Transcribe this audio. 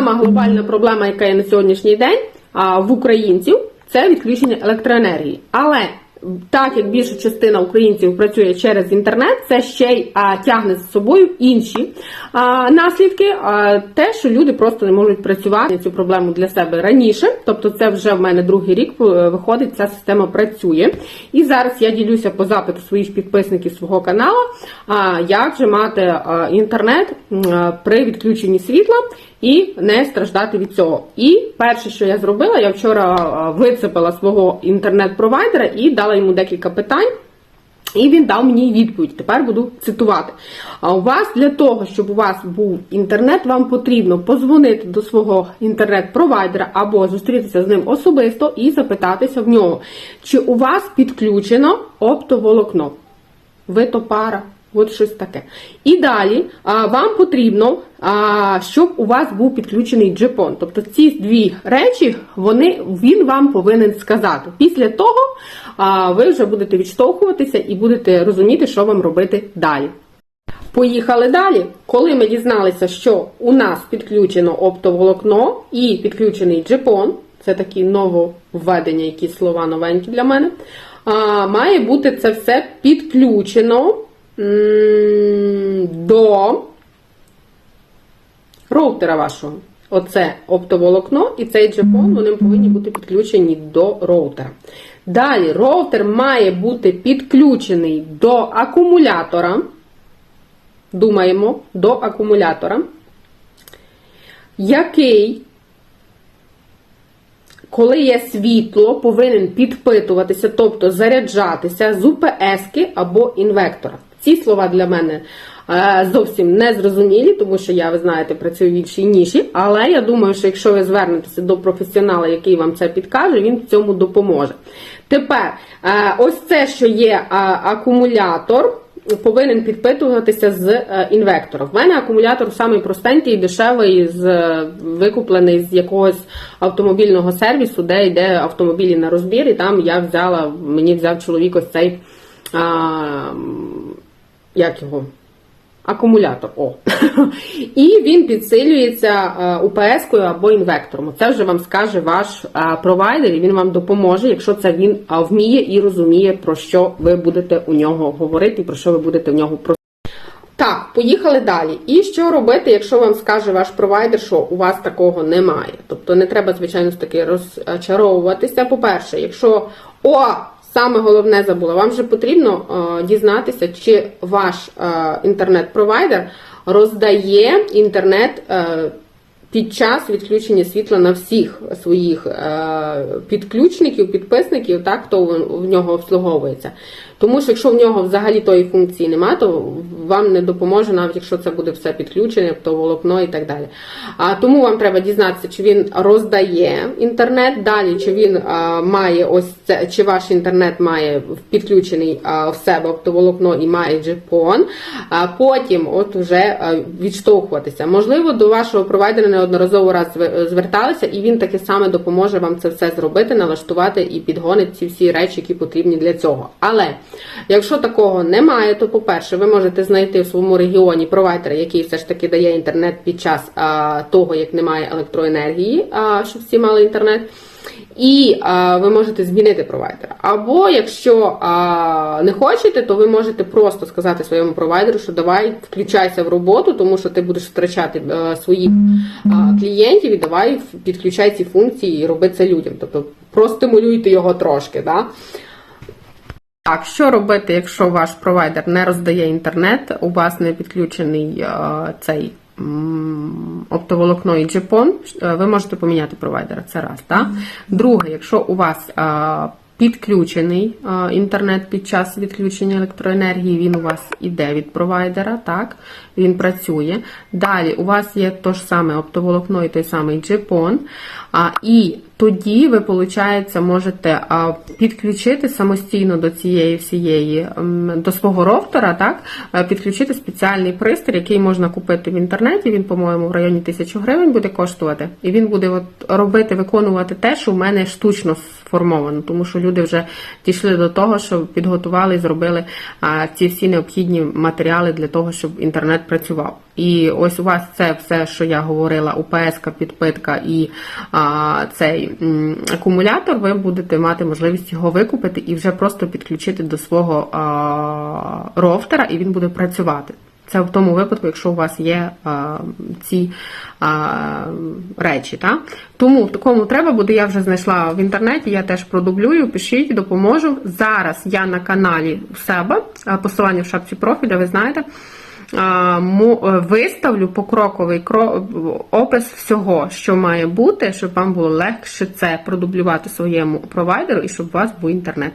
сама глобальна проблема, яка є на сьогоднішній день в українців, це відключення електроенергії. Але так як більша частина українців працює через інтернет, це ще й а, тягне з собою інші а, наслідки. А, те, що люди просто не можуть працювати цю проблему для себе раніше. Тобто, це вже в мене другий рік е, виходить, ця система працює. І зараз я ділюся по запиту своїх підписників свого каналу, а, як же мати а, інтернет а, при відключенні світла і не страждати від цього. І перше, що я зробила, я вчора вицепила свого інтернет-провайдера і дала йому декілька питань. І він дав мені відповідь. Тепер буду цитувати. А у вас для того, щоб у вас був інтернет, вам потрібно позвонити до свого інтернет-провайдера або зустрітися з ним особисто і запитатися в нього, чи у вас підключено оптоволокно. Ви то пара. От щось таке. І далі а, вам потрібно, а, щоб у вас був підключений джепон. Тобто ці дві речі вони, він вам повинен сказати. Після того а, ви вже будете відштовхуватися і будете розуміти, що вам робити далі. Поїхали далі. Коли ми дізналися, що у нас підключено оптоволокно і підключений джепон, це такі нововведення, якісь слова новенькі для мене. А, має бути це все підключено до роутера вашого. Оце оптоволокно і цей джепон, вони повинні бути підключені до роутера. Далі, роутер має бути підключений до акумулятора. Думаємо, до акумулятора, який, коли є світло, повинен підпитуватися, тобто заряджатися з УПС або інвектора. Ці слова для мене е, зовсім не зрозумілі, тому що я, ви знаєте, працюю в іншій ніші. Але я думаю, що якщо ви звернетеся до професіонала, який вам це підкаже, він в цьому допоможе. Тепер, е, ось це, що є е, акумулятор. Повинен підпитуватися з інвектора. В мене акумулятор самий простенький, дешевий, з, викуплений з якогось автомобільного сервісу, де йде автомобілі на розбір, і там я взяла, мені взяв чоловік ось цей. А, як його? Акумулятор. О. І він підсилюється УПС-кою або інвектором. Це вже вам скаже ваш провайдер, і він вам допоможе, якщо це він вміє і розуміє, про що ви будете у нього говорити, про що ви будете у нього просити. Так, поїхали далі. І що робити, якщо вам скаже ваш провайдер, що у вас такого немає? Тобто не треба, звичайно, таки розчаровуватися. По-перше, якщо о, саме головне забула, вам вже потрібно е, дізнатися, чи ваш е, інтернет-провайдер роздає інтернет. Е, під час відключення світла на всіх своїх підключників, підписників, так, хто в нього обслуговується. Тому що якщо в нього взагалі тої функції немає, то вам не допоможе, навіть якщо це буде все підключене, то волокно і так далі. А тому вам треба дізнатися, чи він роздає інтернет, далі чи він а, має ось це, чи ваш інтернет має підключений а, в себе оптоволокно і має джепон, а потім от вже відштовхуватися. Можливо, до вашого провайдера неодноразово раз зверталися, і він таки саме допоможе вам це все зробити, налаштувати і підгонить ці всі речі, які потрібні для цього. Але Якщо такого немає, то, по-перше, ви можете знайти в своєму регіоні провайдера, який все ж таки дає інтернет під час а, того, як немає електроенергії, а, щоб всі мали інтернет. І а, ви можете змінити провайдера. Або якщо а, не хочете, то ви можете просто сказати своєму провайдеру, що давай включайся в роботу, тому що ти будеш втрачати а, своїх а, клієнтів і давай підключай ці функції і роби це людям. Тобто простимулюйте його трошки. Да? Так, що робити, якщо ваш провайдер не роздає інтернет, у вас не підключений цей оптоволокно і джепон, ви можете поміняти провайдера. Це раз. Так? Друге, якщо у вас підключений інтернет під час відключення електроенергії, він у вас іде від провайдера, так? він працює. Далі у вас є то ж саме оптоволокно і той самий джепон. І тоді ви, виходить, можете підключити самостійно до цієї всієї до свого роутера, так е, підключити спеціальний пристрій, який можна купити в інтернеті. Він, по-моєму, в районі 1000 гривень буде коштувати, і він буде от робити, виконувати те, що в мене штучно сформовано, тому що люди вже дійшли до того, що підготували і зробили ці всі необхідні матеріали для того, щоб інтернет працював. І ось у вас це все, що я говорила, УПС, підпитка і а, цей акумулятор, ви будете мати можливість його викупити і вже просто підключити до свого а, роутера, і він буде працювати. Це в тому випадку, якщо у вас є а, ці а, речі. Та? Тому в такому треба буде, я вже знайшла в інтернеті, я теж продублюю, пишіть, допоможу. Зараз я на каналі в себе, посилання в шапці профіля, ви знаєте. Е, Виставлю покроковий опис всього, що має бути, щоб вам було легше це продублювати своєму провайдеру і щоб у вас був інтернет.